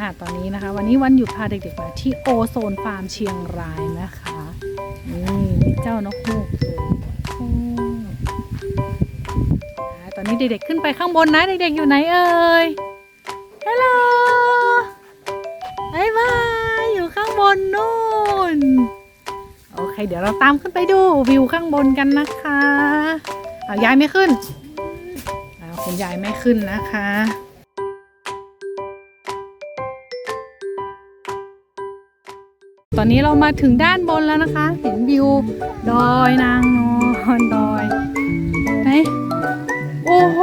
อ่าตอนนี้นะคะ วันนี้วันหยุดพาเด็กๆมาที่โอโซนฟาร์มเชียงรายนะคะนี่มีเจ้านกฮูกตอ้อ่าตอนนี้เด็กๆขึ้นไปข้างบนนะเด็กๆอยู่ไหนเอ่ยฮัลโหลบายบายอยู่ข้างบนนู่นโอเค เดี๋ยวเราตามขึ้นไปดูวิวข้างบนกันนะคะเอายายไม่ขึ้นเอาคุณยายไม่ขึ้นนะคะ ตอนนี้เรามาถึงด้านบนแล้วนะคะ เห็นวิวดอยนางนอนดอยไหนโอ้โห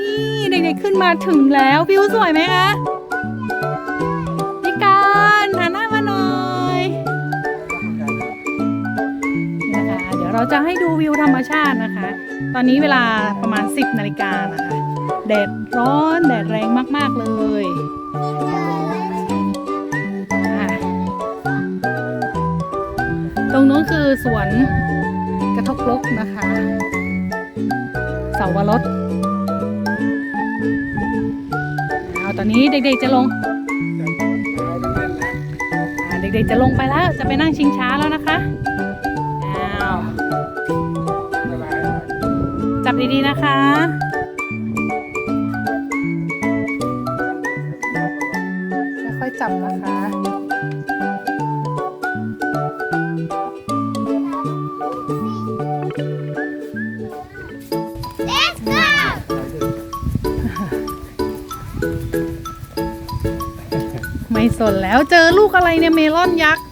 นี่เด็กๆขึ้นมาถึงแล้ววิวสวยไหมคะพี่การหันหน้ามาหน่อยนี่นะคะเดี๋ยวเราจะให้ดูวิวธรรมชาตินะคะ ตอนนี้เวลาประมาณ 10นาฬิกานะคะแดดร้อนแดดแรงมากๆเลย รงนู้นคือสวนกระทบลกนะคะ เสาวรสเอาตอนนี้เด็กๆจะลง เด็กๆจะลงไปแล้ว จะไปนั่งชิงช้าแล้วนะคะจับดีๆนะคะ สนแล้วเจอลูกอะไรเนี่ยเมลอนยักษ์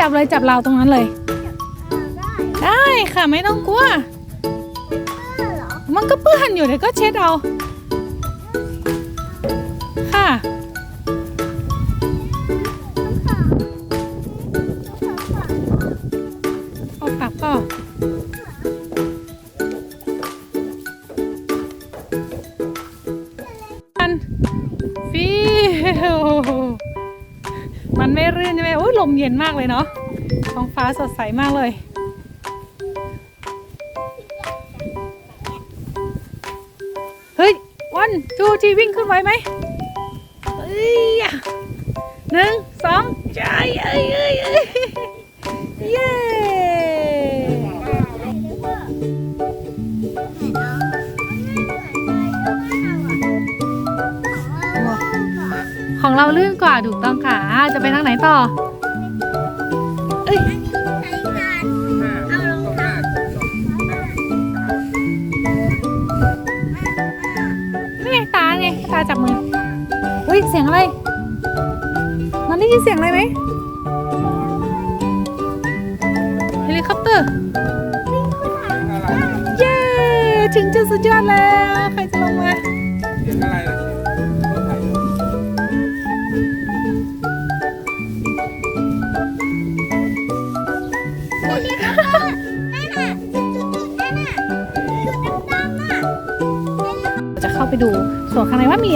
จับเลยจับเราวตรงนั้นเลย ได้ค่ะไม่ต้องกลัว มันก็เปื้อนอยู่เดี๋ยวก็เช็ดเอาค่ะ เอาปากก็มันฟิว มันไม่รื่นใช่ไหมโอ้ยลมเย็นมากเลยเนาะท้องฟ้าสดใสมากเลยเฮ้ยวันจูจีวิ่งขึ้นไหวไหมเอ้ยอะหนึ่งสองใจเอ้ยเอ้ยเอ้ย เราลื่นกว่าถูกต้องค่ะอ่าจะไปทางไหนต่อ เอ้ยตาสองสามนี่ไงตาไงตาจับมือ อุ้ยเสียงอะไรมันได้ยินเสียงอะไรไหมเฮลิคอปเตอร์ เย้ ถึงจุดสุดยอดแล้ว ใครจะลงมา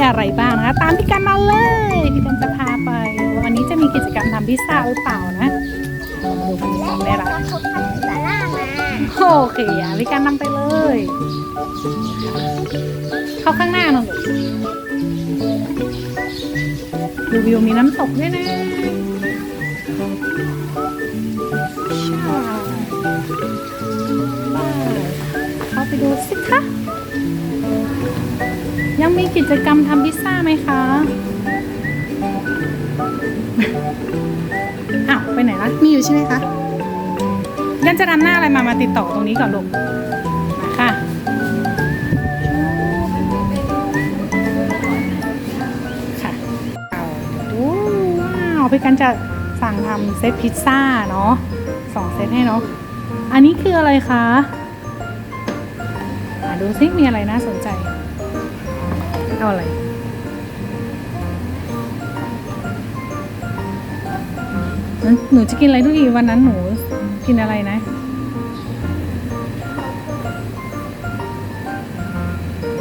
อะไรบ้างนะคะตามพี่กันมาเลยพี่กันจะพาไป วันนี้จะมีกิจกรรมทำพิซซ่าหรือเปล่านะมาดูกันดีกว่าในร้านโอเคอะพี่กันนำไปเลย เข้าข้างหน้าหน่อยดูวิวมีน้ำตกด้วยนะใช่เข้าไปดูสิคะ ยังมีกิจกรรมทำพิซซ่าไหมคะอ้าวไปไหนละมีอยู่ใช่ไหมคะยันจะทำหน้าอะไรมามาติดต่อตรงนี้ก่อนลูกมาค่ะค่ะเอาดูว้าวพี่กันจะสั่งทำเซตพิซซ่าเนาะสองเซตให้เนาะอันนี้คืออะไรคะอะดูซิมีอะไรน่าสนใจ เอาอะไรหนูจะกินอะไรทุกทีวันนั้นหนูกินอะไรนะ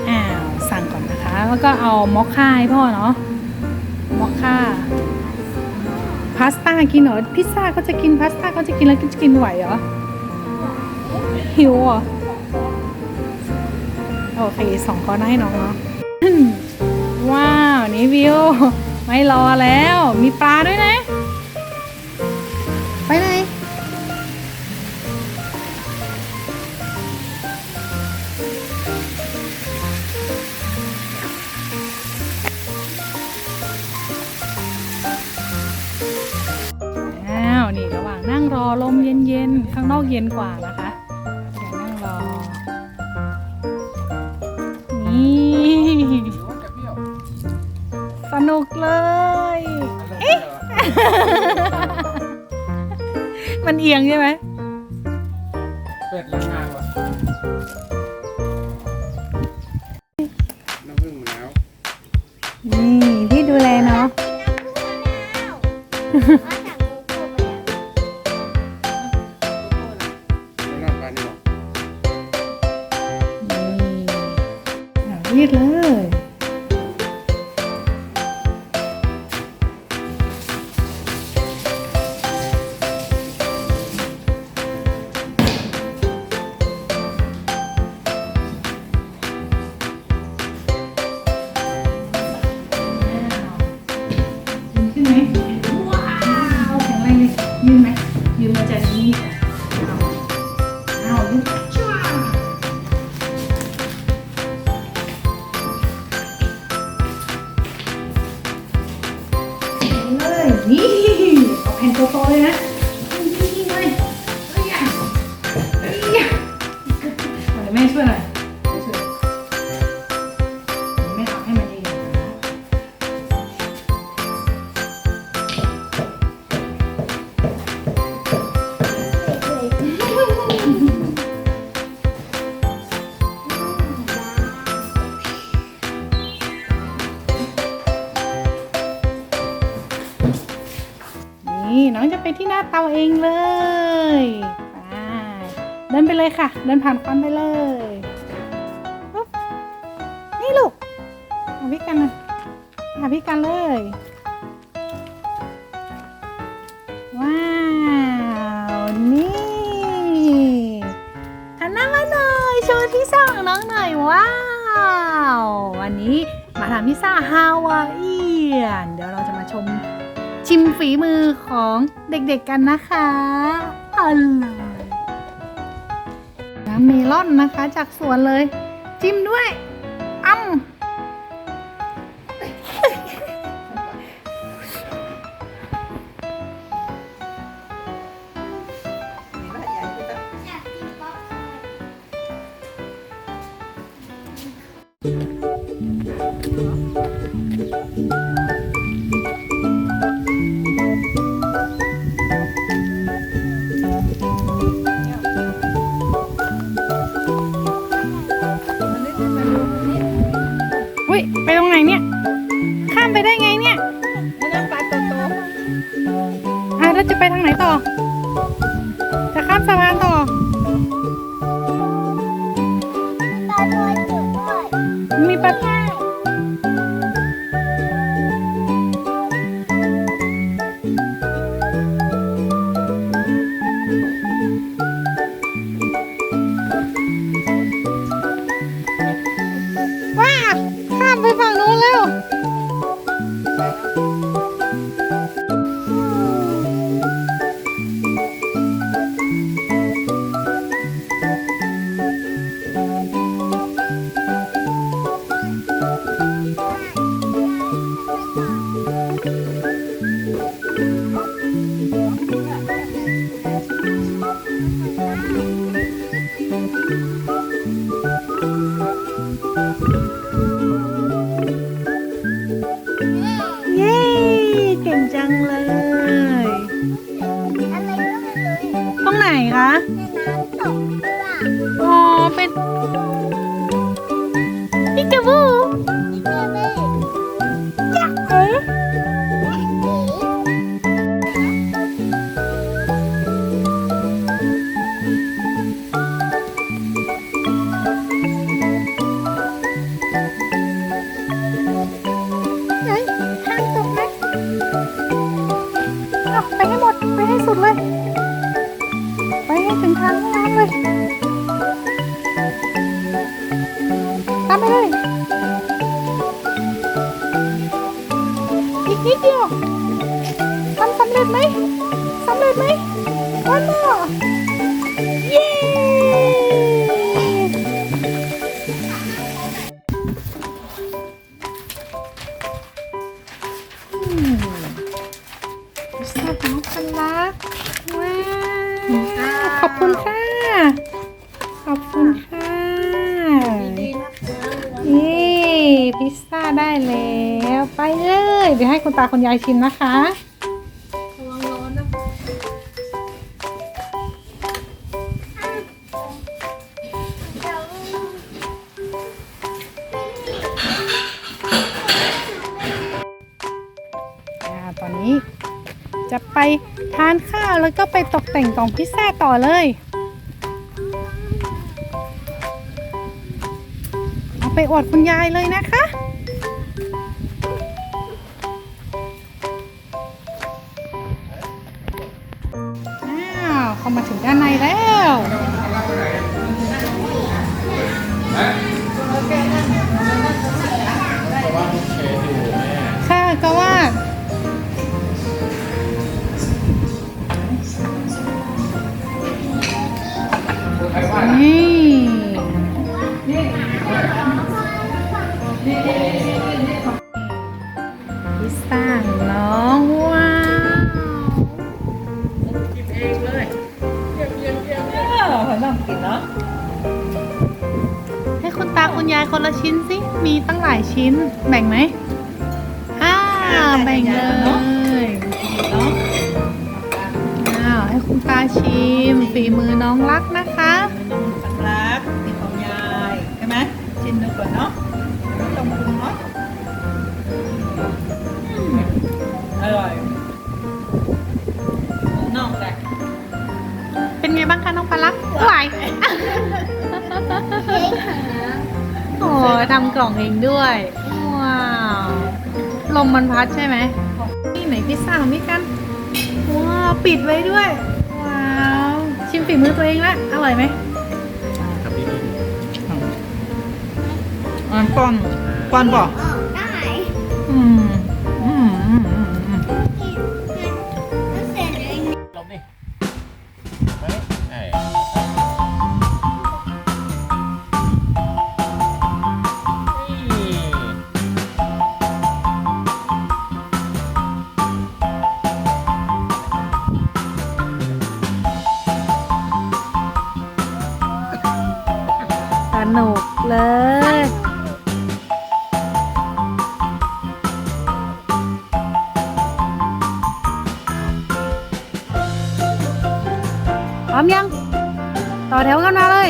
อ้าวสั่งก่อนนะคะ แล้วก็เอามอคค่าให้พ่อเนาะมอคค่าพาสต้ากินเหรอพิซซ่าก็จะกินพาสต้าก็จะกินแล้วจะกินไหวเหรอหิวเหรอโอเคสองก้อนให้น้องเนาะ นี่วิว ไม่รอแล้ว มีปลาด้วยนะ ไปเลยอ้าว นี่ระหว่างนั่งรอลมเย็นๆ ข้างนอกเย็นกว่านะคะ กเลยเอ๊ะมันเอียงใช่ไหมเป็ดล้างงานว่ะน้ำผึ้งมะนาวนี่พี่ดูแลเนาะน้ำปลานี่หรอนี่อะรีดเลย เตาเองเลยไปเดินไปเลยค่ะ เดินผ่านควันไปเลยนี่ลูกหาพี่กันนะหาพี่กันเลย ว้าว นี่หันหน้ามาหน่อยโชว์พิซซ่าของน้องหน่อยว้าว วันนี้มาทำพิซซ่าฮาวาเอียน เดี๋ยวเราจะมาชม ชิมฝีมือของเด็กๆกันนะคะอร่อยน้ำเมลอนนะคะจากสวนเลย จิ้มด้วยอ้ำ มี นิดเดียวทำสำเร็จไหมสำเร็จไหมวันมา เลยเดี๋ยวให้คุณตาคุณยายชิมนะคะอ่าตอนนี้จะไปทานข้าวแล้วก็ไปตกแต่งกล่องพิซซ่าต่อเลยเอาไปอวดคุณยายเลยนะคะ เข้ามาถึงด้านในแล้วค่ะก็ว่านี่ คุณยายคนละชิ้นสิ มีตั้งหลายชิ้น แบ่งไหมอ้าวแบ่งเลยเนาะอ้าวให้คุณตาชิม ฝีมือน้องรักนะคะน้องสังรักกินของยายใช่ไหมชิมดูก่อนเนาะไม่ต้องปรุงเนาะอืมอร่อยนอกแต่เป็นไงบ้างคะน้องปลาลักไหวเค้กของน้ โอ้ยทำกล่องเองด้วย ว้าว ลมมันพัดใช่ไหมนี่ไหนพิซซ่าของพี่กัน ว้าว ปิดไว้ด้วย ว้าว ชิมฝีมือตัวเองละอร่อยไหมครับพี่อันป้อนป้อนบอกำออกได้อืมอืมอืมอืมอืมกินมันเสร็จเองลม ร้อมยัง ต่อแถวกันมาเลย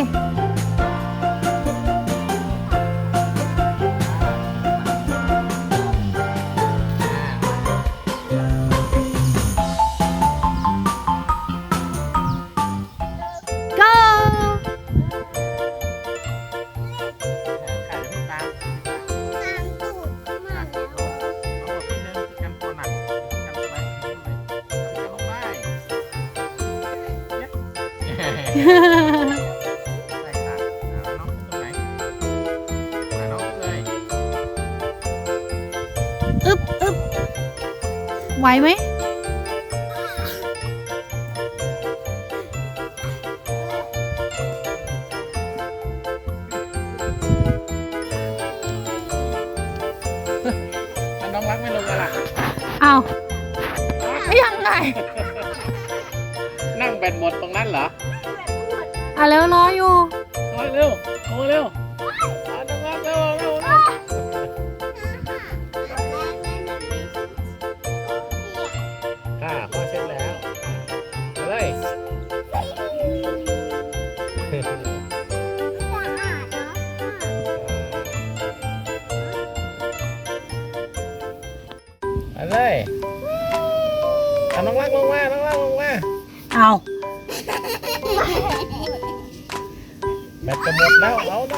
ไหวไหม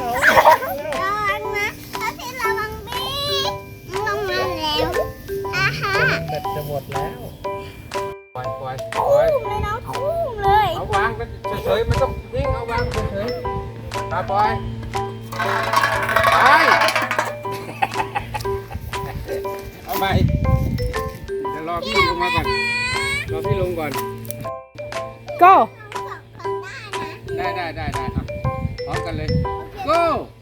ดแล้วเอาแล้วเอาแล้วระวังนะถ้าพี่ระวังบีลงมาแล้วอ่าฮะแบตจะหมดแล้วปล่อยปล่อยปล่ทุ่ยมเลยน้องทุ่มเลยเอาวางเป็นเฉยๆไม่ต้องวิ่งเอาวางเฉยๆตาปล่อยไปเอาไปเดี๋ยวรอพี่ลงมาก่อนรอพี่ลงก่อน go สองคนได้นะได้ได้ได้ได้ครับพร้อมกันเลย go เอ้ ย